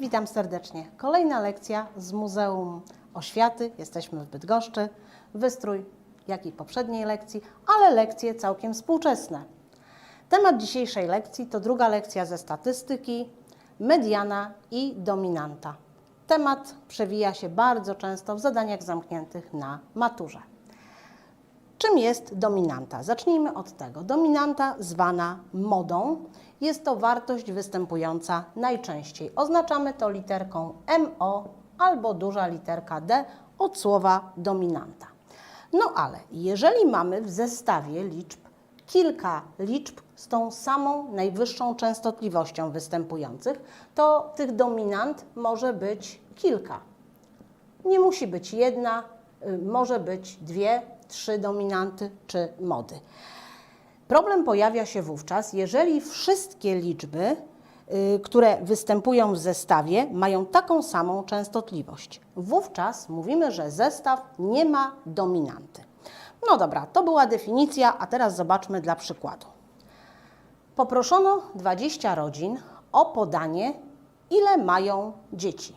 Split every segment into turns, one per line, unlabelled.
Witam serdecznie. Kolejna lekcja z Muzeum Oświaty. Jesteśmy w Bydgoszczy. Wystrój jak i poprzedniej lekcji, ale lekcje całkiem współczesne. Temat dzisiejszej lekcji to druga lekcja ze statystyki, mediana i dominanta. Temat przewija się bardzo często w zadaniach zamkniętych na maturze. Czym jest dominanta? Zacznijmy od tego. Dominanta zwana modą jest to wartość występująca najczęściej. Oznaczamy to literką MO albo duża literka D od słowa dominanta. No ale jeżeli mamy w zestawie liczb kilka liczb z tą samą najwyższą częstotliwością występujących, to tych dominant może być kilka. Nie musi być jedna, y, może być dwie, trzy dominanty czy mody. Problem pojawia się wówczas, jeżeli wszystkie liczby, y, które występują w zestawie, mają taką samą częstotliwość. Wówczas mówimy, że zestaw nie ma dominanty. No dobra, to była definicja, a teraz zobaczmy dla przykładu. Poproszono 20 rodzin o podanie, ile mają dzieci.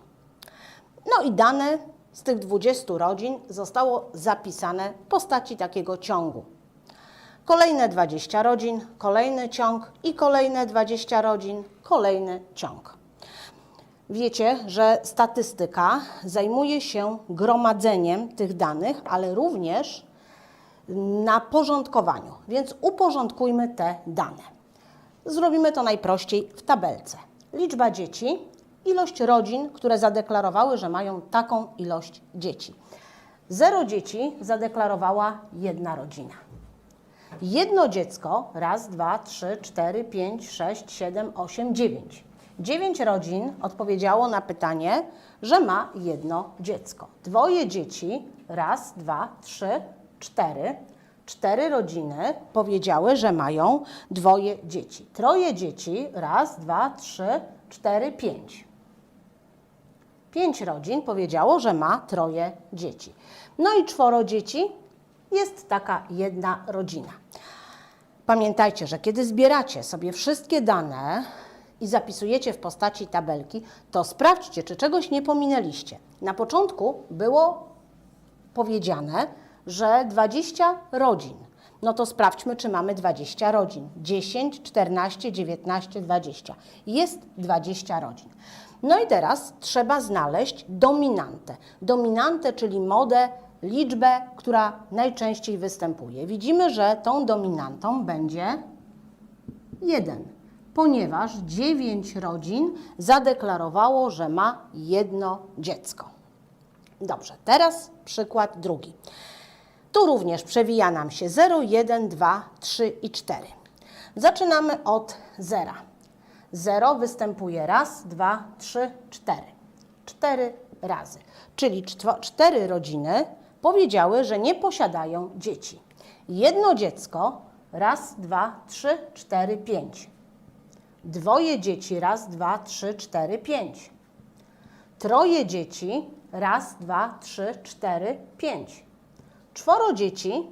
No i dane z tych 20 rodzin zostało zapisane w postaci takiego ciągu. Kolejne 20 rodzin, kolejny ciąg i kolejne 20 rodzin, kolejny ciąg. Wiecie, że statystyka zajmuje się gromadzeniem tych danych, ale również na porządkowaniu, więc uporządkujmy te dane. Zrobimy to najprościej w tabelce. Liczba dzieci, ilość rodzin, które zadeklarowały, że mają taką ilość dzieci. Zero dzieci zadeklarowała jedna rodzina. Jedno dziecko, raz, dwa, trzy, cztery, pięć, sześć, siedem, osiem, dziewięć. Dziewięć rodzin odpowiedziało na pytanie, że ma jedno dziecko. Dwoje dzieci, raz, dwa, trzy, cztery. Cztery rodziny powiedziały, że mają dwoje dzieci. Troje dzieci, raz, dwa, trzy, cztery, pięć. Pięć rodzin powiedziało, że ma troje dzieci. No i czworo dzieci jest taka jedna rodzina. Pamiętajcie, że kiedy zbieracie sobie wszystkie dane i zapisujecie w postaci tabelki, to sprawdźcie, czy czegoś nie pominęliście. Na początku było powiedziane, że 20 rodzin. No to sprawdźmy, czy mamy 20 rodzin. 10, 14, 19, 20. Jest 20 rodzin. No i teraz trzeba znaleźć dominantę. Dominantę, czyli modę, liczbę, która najczęściej występuje. Widzimy, że tą dominantą będzie 1, ponieważ 9 rodzin zadeklarowało, że ma jedno dziecko. Dobrze, teraz przykład drugi. Tu również przewija nam się 0, 1, 2, 3 i 4. Zaczynamy od zera. 0 występuje raz, dwa, trzy, cztery. Cztery razy. Czyli cztwo- cztery rodziny powiedziały, że nie posiadają dzieci. Jedno dziecko raz, dwa, trzy, cztery, pięć. Dwoje dzieci raz, dwa, trzy, cztery, pięć. Troje dzieci raz, dwa, trzy, cztery, pięć. Czworo dzieci,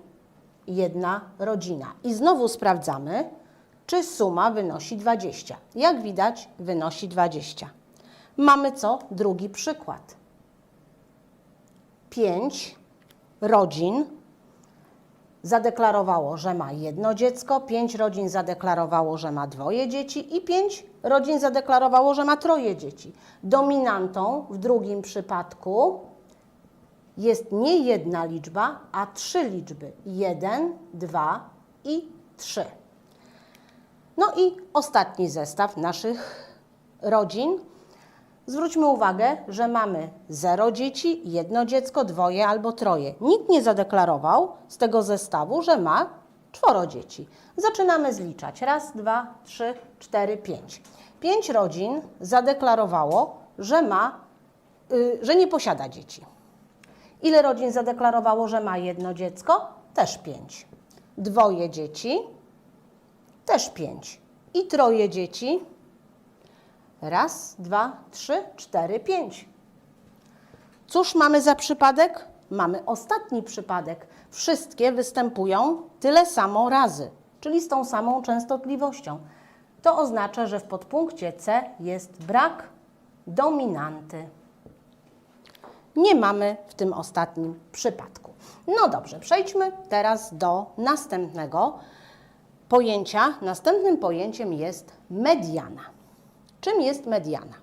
jedna rodzina. I znowu sprawdzamy, czy suma wynosi 20. Jak widać, wynosi 20. Mamy co? Drugi przykład. Pięć rodzin zadeklarowało, że ma jedno dziecko, pięć rodzin zadeklarowało, że ma dwoje dzieci i pięć rodzin zadeklarowało, że ma troje dzieci. Dominantą w drugim przypadku jest nie jedna liczba, a trzy liczby. Jeden, dwa i trzy. No i ostatni zestaw naszych rodzin. Zwróćmy uwagę, że mamy zero dzieci, jedno dziecko, dwoje albo troje. Nikt nie zadeklarował z tego zestawu, że ma czworo dzieci. Zaczynamy zliczać. Raz, dwa, trzy, cztery, pięć. Pięć rodzin zadeklarowało, że ma, y, że nie posiada dzieci. Ile rodzin zadeklarowało, że ma jedno dziecko? Też pięć. Dwoje dzieci? Też pięć. I troje dzieci? Raz, dwa, trzy, cztery, pięć. Cóż mamy za przypadek? Mamy ostatni przypadek. Wszystkie występują tyle samo razy, czyli z tą samą częstotliwością. To oznacza, że w podpunkcie C jest brak dominanty. Nie mamy w tym ostatnim przypadku. No dobrze, przejdźmy teraz do następnego pojęcia. Następnym pojęciem jest mediana. Czym jest mediana?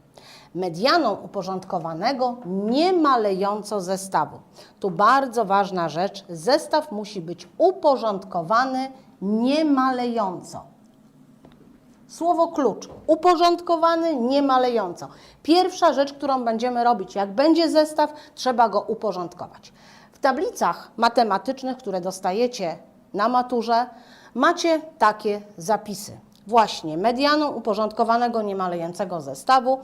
Medianą uporządkowanego nie malejąco zestawu. Tu bardzo ważna rzecz, zestaw musi być uporządkowany nie malejąco. Słowo klucz. Uporządkowany, nie malejąco. Pierwsza rzecz, którą będziemy robić, jak będzie zestaw, trzeba go uporządkować. W tablicach matematycznych, które dostajecie na maturze, macie takie zapisy. Właśnie medianą uporządkowanego, nie malejącego zestawu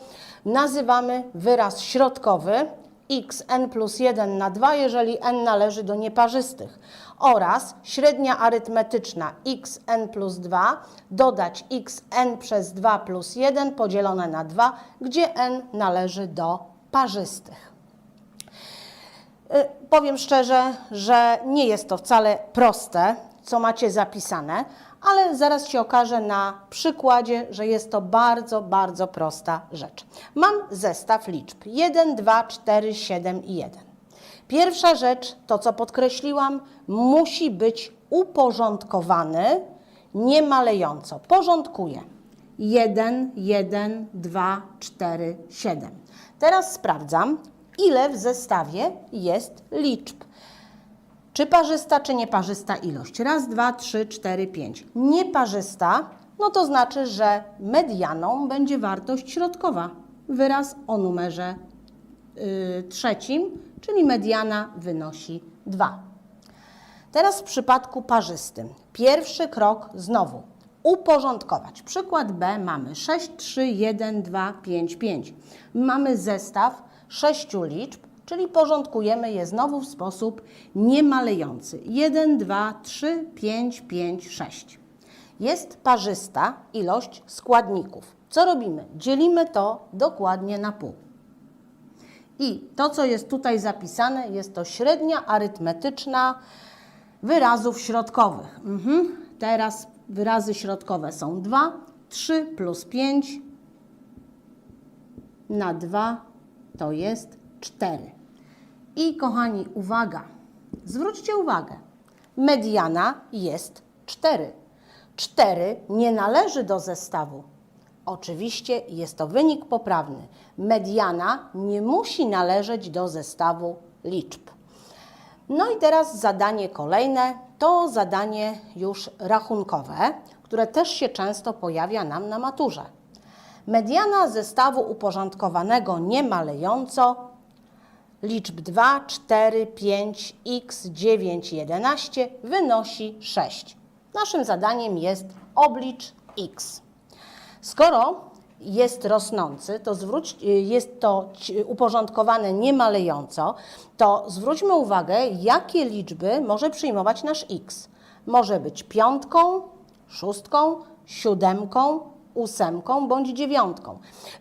nazywamy wyraz środkowy xn plus 1 na 2, jeżeli n należy do nieparzystych oraz średnia arytmetyczna xn plus 2 dodać xn przez 2 plus 1 podzielone na 2, gdzie n należy do parzystych. Y, Powiem szczerze, że nie jest to wcale proste, co macie zapisane, ale zaraz się okaże na przykładzie, że jest to bardzo, bardzo prosta rzecz. Mam zestaw liczb 1, 2, 4, 7 i 1. Pierwsza rzecz, to co podkreśliłam, musi być uporządkowany, nie malejąco. Porządkuję. 1, 1, 2, 4, 7. Teraz sprawdzam, ile w zestawie jest liczb. Czy parzysta, czy nieparzysta ilość? Raz, dwa, trzy, cztery, pięć. Nieparzysta, no to znaczy, że medianą będzie wartość środkowa. Wyraz o numerze y, trzecim, czyli mediana wynosi 2. Teraz w przypadku parzystym. Pierwszy krok znowu uporządkować. Przykład B mamy 6, 3, 1, 2, 5, 5. Mamy zestaw sześciu liczb, czyli porządkujemy je znowu w sposób niemalejący. 1, 2, 3, 5, 5, 6. Jest parzysta ilość składników. Co robimy? Dzielimy to dokładnie na pół. I to, co jest tutaj zapisane, jest to średnia arytmetyczna wyrazów środkowych. Mhm. Teraz wyrazy środkowe są 2, 3 plus 5 na 2 to jest 4. I kochani, uwaga, zwróćcie uwagę, mediana jest 4. 4 nie należy do zestawu. Oczywiście jest to wynik poprawny. Mediana nie musi należeć do zestawu liczb. No i teraz zadanie kolejne to zadanie już rachunkowe, które też się często pojawia nam na maturze. Mediana zestawu uporządkowanego nie malejąco liczb 2, 4, 5, x, 9, 11 wynosi 6. Naszym zadaniem jest oblicz x. Skoro jest rosnący, to zwróć, jest to uporządkowane nie malejąco, to zwróćmy uwagę, jakie liczby może przyjmować nasz x. Może być piątką, szóstką, siódemką, ósemką bądź dziewiątką.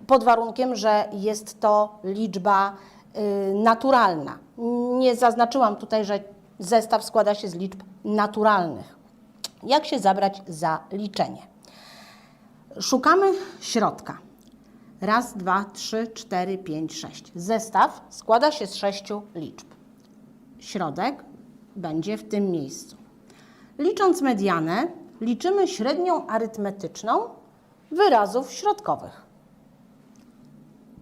Pod warunkiem, że jest to liczba naturalna. Nie zaznaczyłam tutaj, że zestaw składa się z liczb naturalnych. Jak się zabrać za liczenie? Szukamy środka. Raz, dwa, trzy, cztery, pięć, sześć. Zestaw składa się z sześciu liczb. Środek będzie w tym miejscu. Licząc medianę, liczymy średnią arytmetyczną wyrazów środkowych.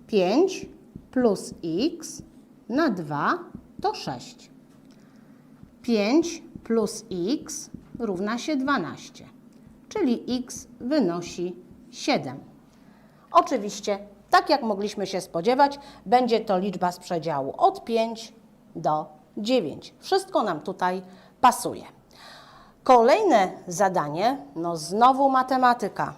5 plus x na 2 to 6. 5 plus x równa się 12. czyli x wynosi 7. Oczywiście, tak jak mogliśmy się spodziewać, będzie to liczba z przedziału od 5 do 9. Wszystko nam tutaj pasuje. Kolejne zadanie, no znowu matematyka.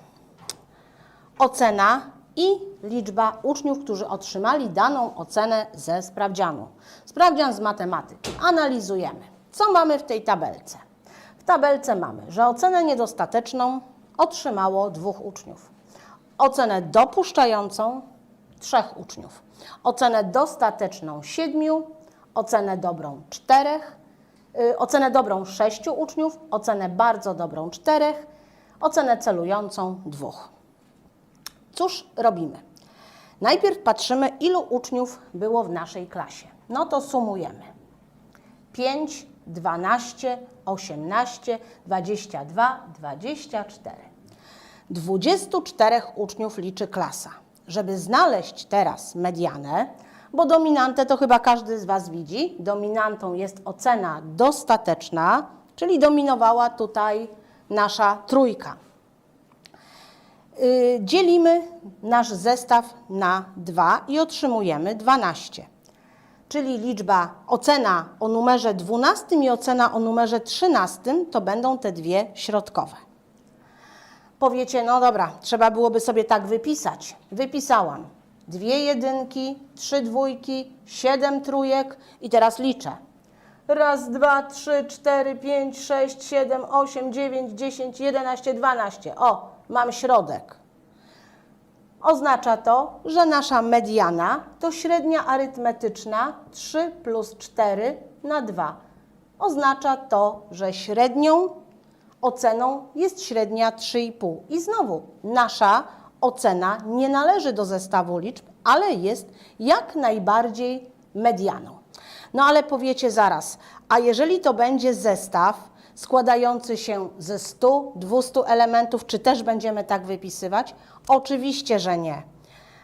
Ocena i liczba uczniów, którzy otrzymali daną ocenę ze sprawdzianu. Sprawdzian z matematyki. Analizujemy. Co mamy w tej tabelce? W tabelce mamy, że ocenę niedostateczną otrzymało dwóch uczniów. Ocenę dopuszczającą trzech uczniów. Ocenę dostateczną siedmiu, ocenę dobrą czterech, y, ocenę dobrą sześciu uczniów, ocenę bardzo dobrą czterech, ocenę celującą dwóch. Cóż robimy? Najpierw patrzymy, ilu uczniów było w naszej klasie. No to sumujemy. 5, 12, 18, 22, 24. 24 uczniów liczy klasa. Żeby znaleźć teraz medianę, bo dominantę to chyba każdy z Was widzi, dominantą jest ocena dostateczna, czyli dominowała tutaj nasza trójka. Y, dzielimy nasz zestaw na 2 i otrzymujemy 12. Czyli liczba ocena o numerze 12 i ocena o numerze 13 to będą te dwie środkowe. Powiecie, no dobra, trzeba byłoby sobie tak wypisać. Wypisałam dwie jedynki, trzy dwójki, siedem trójek i teraz liczę. Raz, dwa, trzy, cztery, pięć, sześć, siedem, osiem, dziewięć, dziesięć, jedenaście, dwanaście. O, mam środek. Oznacza to, że nasza mediana to średnia arytmetyczna 3 plus 4 na 2. Oznacza to, że średnią oceną jest średnia 3,5. I znowu, nasza ocena nie należy do zestawu liczb, ale jest jak najbardziej medianą. No ale powiecie zaraz, a jeżeli to będzie zestaw składający się ze 100, 200 elementów, czy też będziemy tak wypisywać? Oczywiście, że nie.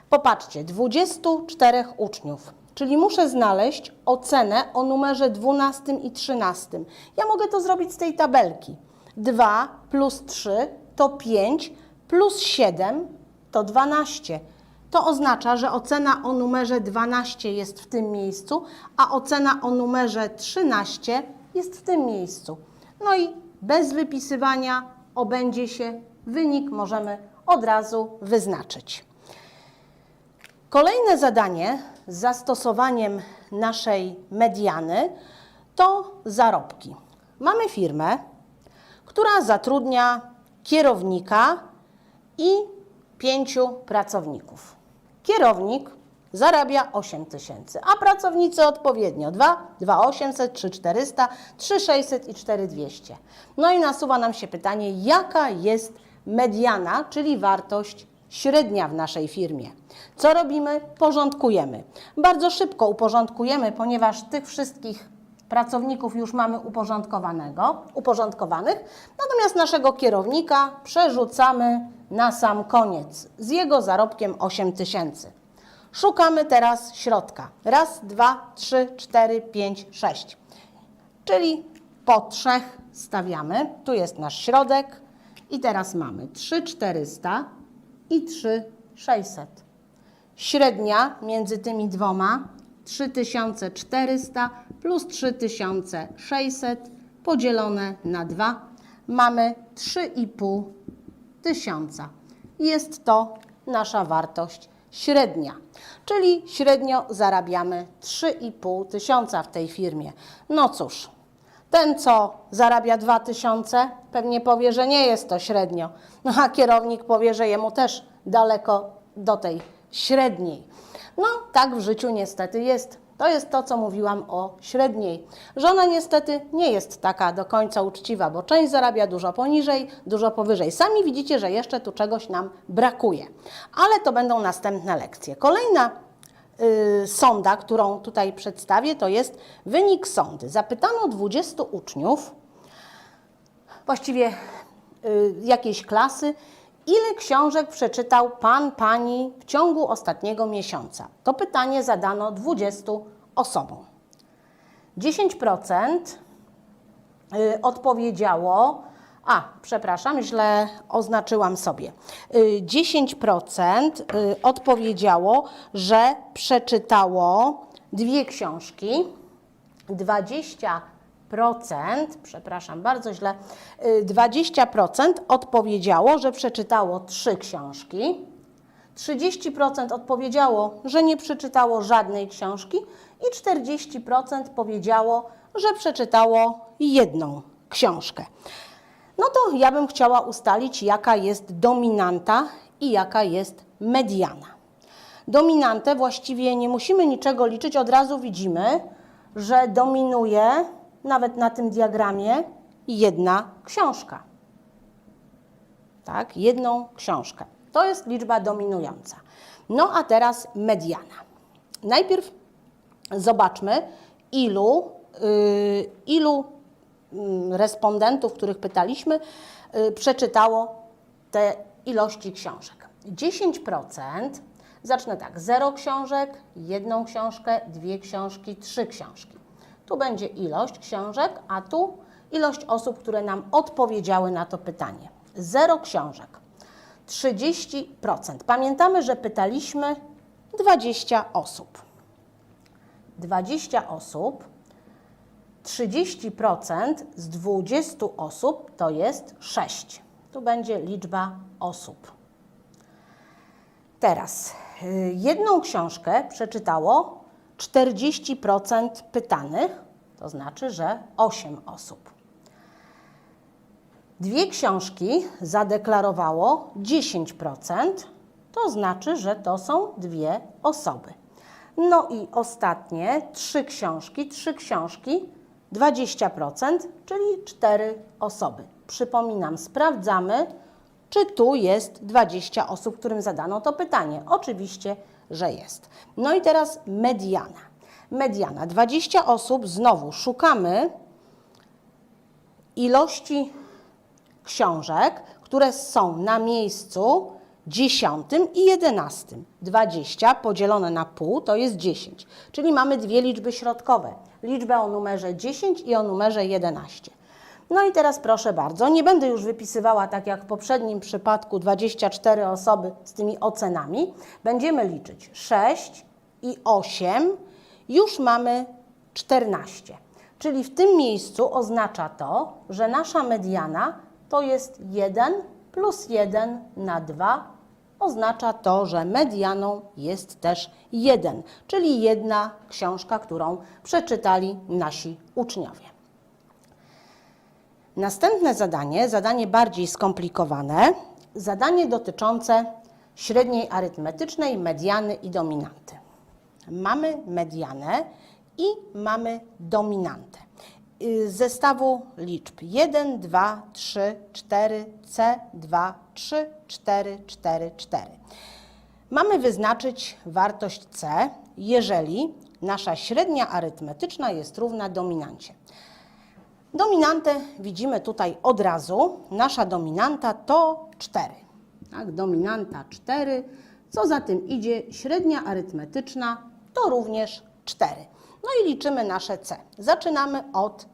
Popatrzcie, 24 uczniów, czyli muszę znaleźć ocenę o numerze 12 i 13. Ja mogę to zrobić z tej tabelki. 2 plus 3 to 5, plus 7 to 12. To oznacza, że ocena o numerze 12 jest w tym miejscu, a ocena o numerze 13 jest w tym miejscu. No i bez wypisywania obędzie się wynik możemy od razu wyznaczyć. Kolejne zadanie z zastosowaniem naszej mediany to zarobki. Mamy firmę, która zatrudnia kierownika i pięciu pracowników. Kierownik zarabia 8 tysięcy, a pracownicy odpowiednio 2, 2800, 3400, 3600 i 4200. No i nasuwa nam się pytanie, jaka jest mediana, czyli wartość średnia w naszej firmie. Co robimy? Porządkujemy. Bardzo szybko uporządkujemy, ponieważ tych wszystkich pracowników już mamy uporządkowanego, uporządkowanych, natomiast naszego kierownika przerzucamy na sam koniec z jego zarobkiem 8 tysięcy. Szukamy teraz środka. Raz, dwa, trzy, cztery, pięć, sześć. Czyli po trzech stawiamy. Tu jest nasz środek i teraz mamy 3400 i 3600. Średnia między tymi dwoma 3400 plus 3600 podzielone na 2 mamy 3,5 tysiąca. Jest to nasza wartość średnia, czyli średnio zarabiamy 3,5 tysiąca w tej firmie. No cóż, ten, co zarabia 2000, pewnie powie, że nie jest to średnio, no a kierownik powie, że jemu też daleko do tej średniej. No, tak w życiu niestety jest. To jest to, co mówiłam o średniej. Że ona niestety nie jest taka do końca uczciwa, bo część zarabia dużo poniżej, dużo powyżej. Sami widzicie, że jeszcze tu czegoś nam brakuje. Ale to będą następne lekcje. Kolejna y, sonda, którą tutaj przedstawię, to jest wynik sondy. Zapytano 20 uczniów, właściwie y, jakiejś klasy, ile książek przeczytał pan, pani w ciągu ostatniego miesiąca? To pytanie zadano 20 osobom. 10% y, odpowiedziało, A, przepraszam, źle oznaczyłam sobie. Y, 10% y, odpowiedziało, że przeczytało dwie książki. 20%, przepraszam bardzo źle, y, 20% odpowiedziało, że przeczytało trzy książki. 30% odpowiedziało, że nie przeczytało żadnej książki i 40% powiedziało, że przeczytało jedną książkę. No to ja bym chciała ustalić, jaka jest dominanta i jaka jest mediana. Dominantę właściwie nie musimy niczego liczyć, od razu widzimy, że dominuje nawet na tym diagramie jedna książka. Tak, jedną książkę. To jest liczba dominująca. No a teraz mediana. Najpierw zobaczmy, ilu, y, ilu mm, respondentów, których pytaliśmy, y, przeczytało te ilości książek. 10%, zacznę tak, 0 książek, jedną książkę, dwie książki, trzy książki. Tu będzie ilość książek, a tu ilość osób, które nam odpowiedziały na to pytanie. 0 książek. 30%. Pamiętamy, że pytaliśmy 20 osób. 20 osób, 30% z 20 osób to jest 6. Tu będzie liczba osób. Teraz y, jedną książkę przeczytało 40% pytanych, to znaczy, że 8 osób. Dwie książki zadeklarowało 10%, to znaczy, że to są dwie osoby. No i ostatnie trzy książki, trzy książki 20%, czyli cztery osoby. Przypominam, sprawdzamy, czy tu jest 20 osób, którym zadano to pytanie. Oczywiście, że jest. No i teraz mediana. Mediana 20 osób, znowu szukamy ilości książek, które są na miejscu dziesiątym i jedenastym. 20 podzielone na pół to jest 10, czyli mamy dwie liczby środkowe. Liczbę o numerze 10 i o numerze 11. No i teraz proszę bardzo, nie będę już wypisywała tak jak w poprzednim przypadku 24 osoby z tymi ocenami. Będziemy liczyć 6 i 8, już mamy 14. Czyli w tym miejscu oznacza to, że nasza mediana to jest 1 plus 1 na 2. Oznacza to, że medianą jest też 1, czyli jedna książka, którą przeczytali nasi uczniowie. Następne zadanie, zadanie bardziej skomplikowane, zadanie dotyczące średniej arytmetycznej, mediany i dominanty. Mamy medianę i mamy dominantę. Y, Z zestawu liczb 1, 2, 3, 4, C, 2, 3, 4, 4, 4. Mamy wyznaczyć wartość C, jeżeli nasza średnia arytmetyczna jest równa dominancie. Dominantę widzimy tutaj od razu. Nasza dominanta to 4. Tak, dominanta 4. Co za tym idzie, średnia arytmetyczna to również 4. No i liczymy nasze C. Zaczynamy od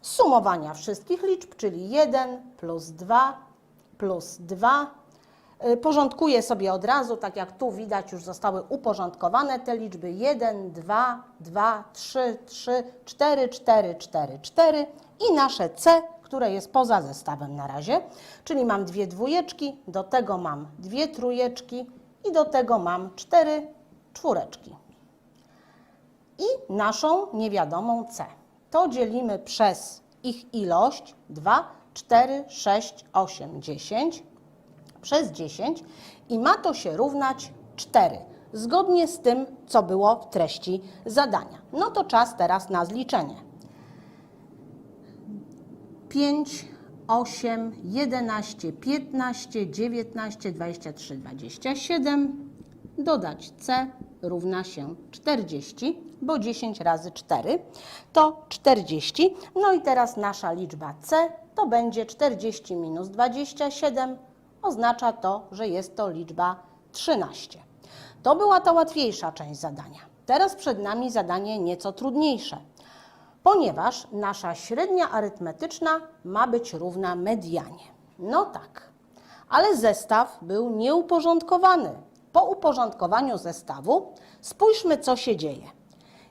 sumowania wszystkich liczb, czyli 1 plus 2 plus 2. Y, Porządkuję sobie od razu, tak jak tu widać, już zostały uporządkowane te liczby. 1, 2, 2, 3, 3, 4, 4, 4, 4 i nasze C, które jest poza zestawem na razie, czyli mam dwie dwójeczki, do tego mam dwie trójeczki i do tego mam cztery czwóreczki. I naszą niewiadomą C. To dzielimy przez ich ilość 2, 4, 6, 8, 10 przez 10 i ma to się równać 4, zgodnie z tym, co było w treści zadania. No to czas teraz na zliczenie. 5, 8, 11, 15, 19, 23, 27. Dodać C równa się 40, bo 10 razy 4 to 40. No i teraz nasza liczba C to będzie 40 minus 27. Oznacza to, że jest to liczba 13. To była ta łatwiejsza część zadania. Teraz przed nami zadanie nieco trudniejsze. ponieważ nasza średnia arytmetyczna ma być równa medianie. No tak, ale zestaw był nieuporządkowany. Po uporządkowaniu zestawu spójrzmy, co się dzieje.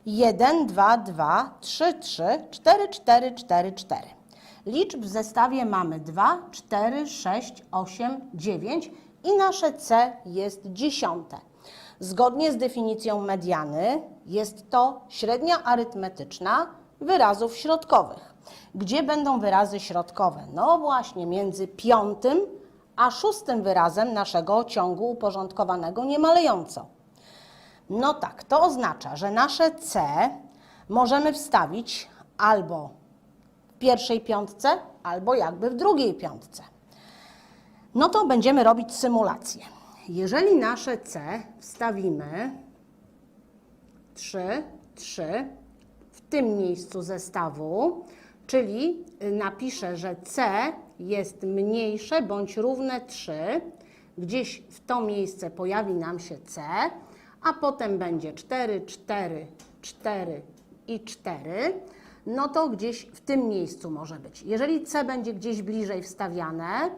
1, 2, 2, 3, 3, 4, 4, 4, 4. Liczb w zestawie mamy 2, 4, 6, 8, 9 i nasze C jest dziesiąte. Zgodnie z definicją mediany jest to średnia arytmetyczna wyrazów środkowych. Gdzie będą wyrazy środkowe? No właśnie między piątym a szóstym wyrazem naszego ciągu uporządkowanego niemalejąco. No tak, to oznacza, że nasze C możemy wstawić albo pierwszej piątce, albo jakby w drugiej piątce. No to będziemy robić symulację. Jeżeli nasze C wstawimy 3, 3 w tym miejscu zestawu, czyli napiszę, że C jest mniejsze bądź równe 3, gdzieś w to miejsce pojawi nam się C, a potem będzie 4, 4, 4 i 4, no to gdzieś w tym miejscu może być. Jeżeli C będzie gdzieś bliżej wstawiane,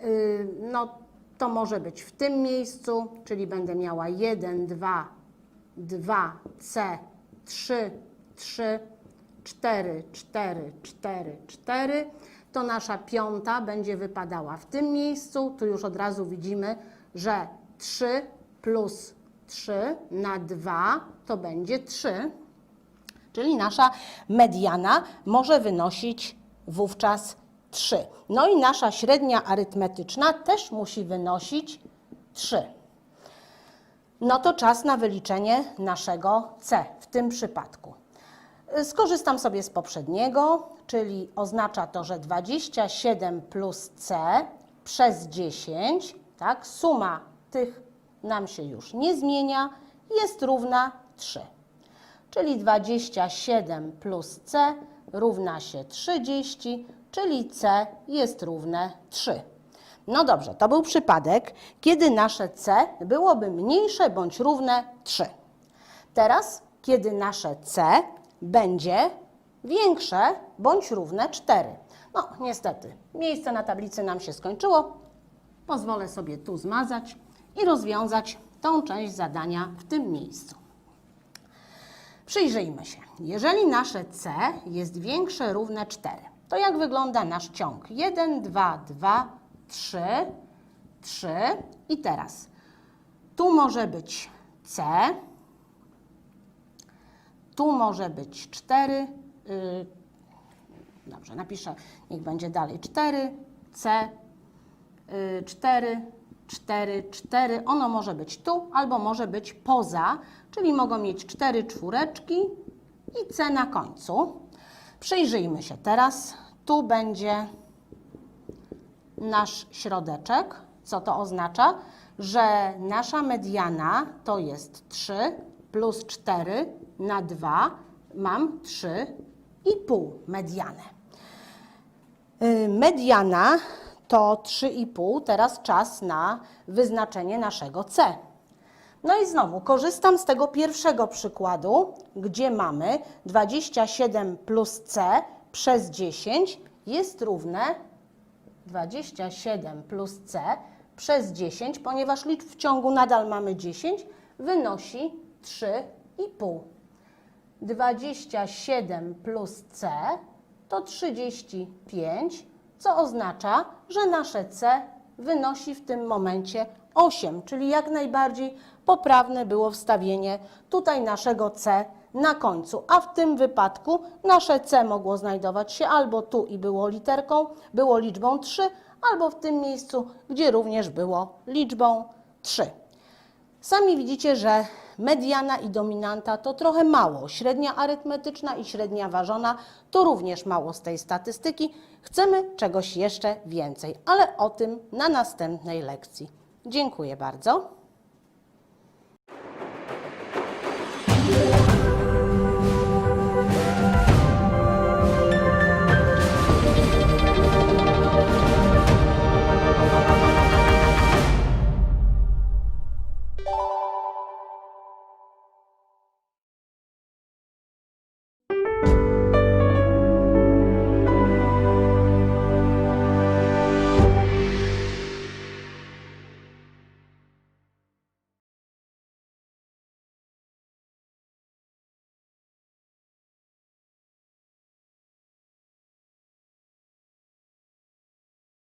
yy, no to może być w tym miejscu, czyli będę miała 1, 2, 2, C, 3, 3, 4, 4, 4, 4, to nasza piąta będzie wypadała w tym miejscu. Tu już od razu widzimy, że 3 plus 3 na 2 to będzie 3. Czyli nasza mediana może wynosić wówczas 3. No i nasza średnia arytmetyczna też musi wynosić 3. No to czas na wyliczenie naszego C w tym przypadku. Skorzystam sobie z poprzedniego, czyli oznacza to, że 27 plus C przez 10, tak, suma tych nam się już nie zmienia, jest równa 3. Czyli 27 plus C równa się 30, czyli C jest równe 3. No dobrze, to był przypadek, kiedy nasze C byłoby mniejsze bądź równe 3. Teraz, kiedy nasze C będzie większe bądź równe 4. No, niestety, miejsce na tablicy nam się skończyło. Pozwolę sobie tu zmazać i rozwiązać tą część zadania w tym miejscu. Przyjrzyjmy się. Jeżeli nasze C jest większe równe 4, to jak wygląda nasz ciąg? 1, 2, 2, 3, 3 i teraz tu może być C, tu może być 4, yy, dobrze, napiszę, niech będzie dalej 4, C, y, 4, 4, 4. Ono może być tu albo może być poza, czyli mogą mieć 4 czwóreczki i C na końcu. Przyjrzyjmy się teraz. Tu będzie nasz środeczek. Co to oznacza? Że nasza mediana to jest 3 plus 4 na 2. Mam 3,5 medianę. Y, Mediana to 3,5. Teraz czas na wyznaczenie naszego C. No i znowu korzystam z tego pierwszego przykładu, gdzie mamy 27 plus C przez 10 jest równe 27 plus C przez 10, ponieważ liczb w ciągu nadal mamy 10, wynosi 3,5. 27 plus C to 35, co oznacza, że nasze C wynosi w tym momencie 8, czyli jak najbardziej poprawne było wstawienie tutaj naszego C na końcu, a w tym wypadku nasze C mogło znajdować się albo tu i było literką, było liczbą 3, albo w tym miejscu, gdzie również było liczbą 3. Sami widzicie, że mediana i dominanta to trochę mało. Średnia arytmetyczna i średnia ważona to również mało z tej statystyki. Chcemy czegoś jeszcze więcej, ale o tym na następnej lekcji. Dziękuję bardzo.